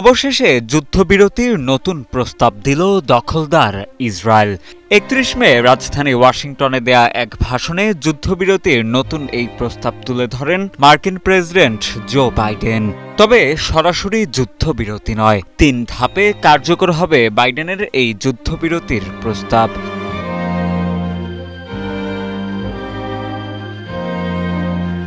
অবশেষে যুদ্ধবিরতির নতুন প্রস্তাব দিল দখলদার ইসরায়েল। একত্রিশ মে রাজধানী ওয়াশিংটনে দেয়া এক ভাষণে যুদ্ধবিরতির নতুন এই প্রস্তাব তুলে ধরেন মার্কিন প্রেসিডেন্ট জো বাইডেন। তবে সরাসরি যুদ্ধবিরতি নয়, তিন ধাপে কার্যকর হবে বাইডেনের এই যুদ্ধবিরতির প্রস্তাব।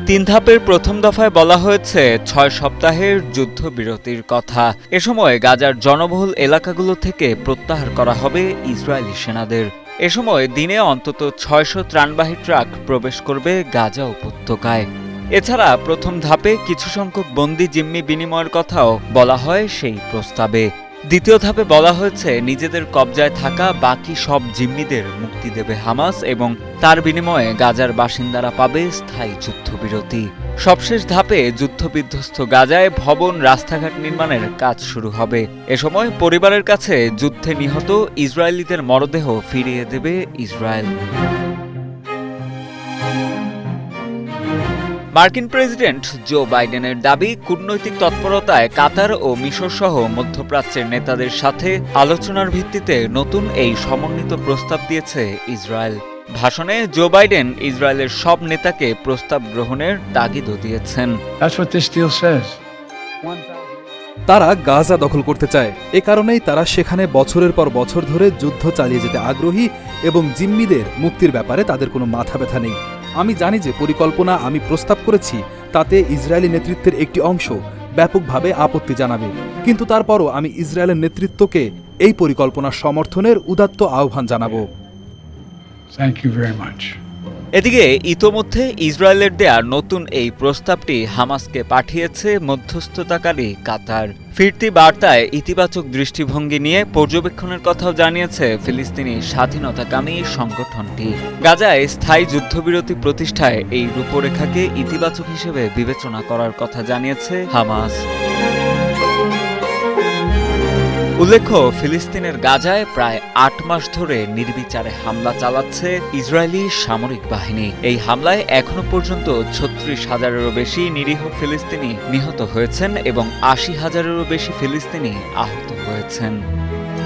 তিন ধাপের প্রথম দফায় বলা হয়েছে, ছয় সপ্তাহের যুদ্ধবিরতির কথা। এ সময় গাজার জনবহুল এলাকাগুলো থেকে প্রত্যাহার করা হবে ইসরায়েলি সেনাদের। এ সময় দিনে অন্তত ছয়শো ত্রাণবাহী ট্রাক প্রবেশ করবে গাজা উপত্যকায়। এছাড়া প্রথম ধাপে কিছু সংখ্যক বন্দি জিম্মি বিনিময়ের কথাও বলা হয় সেই প্রস্তাবে। দ্বিতীয় ধাপে বলা হয়েছে, নিজেদের কবজায় থাকা বাকি সব জিম্মিদের মুক্তি দেবে হামাস এবং তার বিনিময়ে গাজার বাসিন্দারা পাবে স্থায়ী যুদ্ধবিরতি। সবশেষ ধাপে যুদ্ধবিধ্বস্ত গাজায় ভবন রাস্তাঘাট নির্মাণের কাজ শুরু হবে। এ সময় পরিবারের কাছে যুদ্ধে নিহত ইসরায়েলিদের মরদেহ ফিরিয়ে দেবে ইসরায়েল। মার্কিন প্রেসিডেন্ট জো বাইডেনের দাবি কূটনৈতিক তৎপরতায় কাতার ও মিশর সহ মধ্যপ্রাচ্যের নেতাদের সাথে আলোচনার ভিত্তিতে নতুন এই সমন্বিত প্রস্তাব দিয়েছে ইসরায়েল। ভাষণে জো বাইডেন ইসরায়েলের সব নেতাকে প্রস্তাব গ্রহণের তাগিদও দিয়েছেন. তারা গাজা দখল করতে চায়। এ কারণেই তারা সেখানে বছরের পর বছর ধরে যুদ্ধ চালিয়ে যেতে আগ্রহী এবং জিম্মিদের মুক্তির ব্যাপারে তাদের কোনো মাথা ব্যথা নেই। আমি জানি যে পরিকল্পনা আমি প্রস্তাব করেছি, তাতে ইসরায়েলি নেতৃত্বের একটি অংশ ব্যাপকভাবে আপত্তি জানাবে কিন্তু তারপরও আমি ইসরায়েলের নেতৃত্বকে এই পরিকল্পনা সমর্থনের উদাত্ত আহ্বান জানাব Thank you very much. এদিকে ইতোমধ্যে ইসরায়েলের দেয়া নতুন এই প্রস্তাবটি হামাসকে পাঠিয়েছে মধ্যস্থতাকারী কাতার। ফিরতি বার্তায় ইতিবাচক দৃষ্টিভঙ্গি নিয়ে পর্যবেক্ষণের কথাও জানিয়েছে ফিলিস্তিনি স্বাধীনতাকামী সংগঠনটি। গাজায় স্থায়ী যুদ্ধবিরতি প্রতিষ্ঠায় এই রূপরেখাকে ইতিবাচক হিসেবে বিবেচনা করার কথা জানিয়েছে হামাস। উল্লেখ্য, ফিলিস্তিনের গাজায় প্রায় আট মাস ধরে নির্বিচারে হামলা চালাচ্ছে ইসরায়েলি সামরিক বাহিনী। এই হামলায় এখনও পর্যন্ত ছত্রিশ হাজারেরও বেশি নিরীহ ফিলিস্তিনি নিহত হয়েছেন এবং আশি হাজারেরও বেশি ফিলিস্তিনি আহত হয়েছেন।